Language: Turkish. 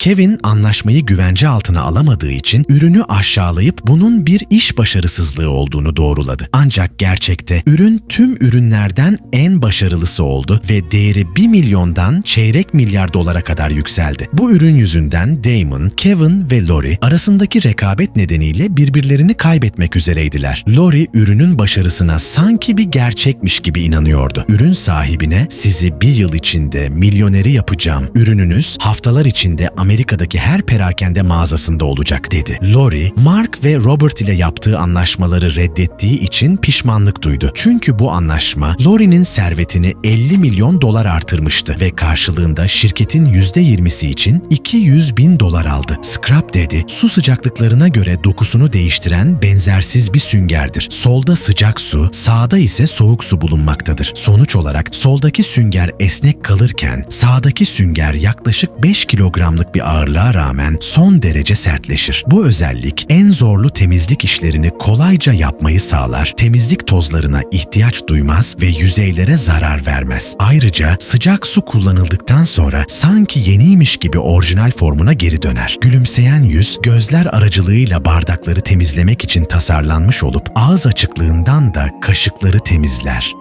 Kevin anlaşmayı güvence altına alamadığı için ürünü aşağılayıp bunun bir iş başarısızlığı olduğunu doğruladı. Ancak gerçekte ürün tüm ürünlerden en başarılısı oldu ve değeri 1 milyondan çeyrek milyar dolara kadar yükseldi. Bu ürün yüzünden Damon, Kevin ve Lori arasındaki rekabet nedeniyle birbirlerini kaybetmek üzereydiler. Lori ürünün başarısına sanki bir gerçekmiş gibi inanıyordu. Ürün sahibine sizi bir yıl içinde milyoneri yapacağım. Ürününüz haftalar içinde Amerika'daki her perakende mağazasında olacak dedi. Lori, Mark ve Robert ile yaptığı anlaşmaları reddettiği için pişmanlık duydu. Çünkü bu anlaşma Lori'nin servetini 50 milyon dolar artırmıştı ve karşılığında şirketin %20'si için 200 bin dolar aldı. Scrap Daddy, su sıcaklıklarına göre dokusunu değiştiren benzersiz bir süngerdir. Solda sıcak su, sağda ise soğuk su bulunmaktadır. Sonuç olarak soldaki sünger esnek kalırken sağdaki sünger yaklaşık 5 kilogramlık bir ağırlığa rağmen son derece sertleşir. Bu özellik en zorlu temizlik işlerini kolayca yapmayı sağlar, temizlik tozlarına ihtiyaç duymaz ve yüzeylere zarar vermez. Ayrıca sıcak su kullanıldıktan sonra sanki yeniymiş gibi orijinal formuna geri döner. Gülümseyen yüz, gözler aracılığıyla bardakları temizlemek için tasarlanmış olup ağız açıklığından da kaşıkları temizler.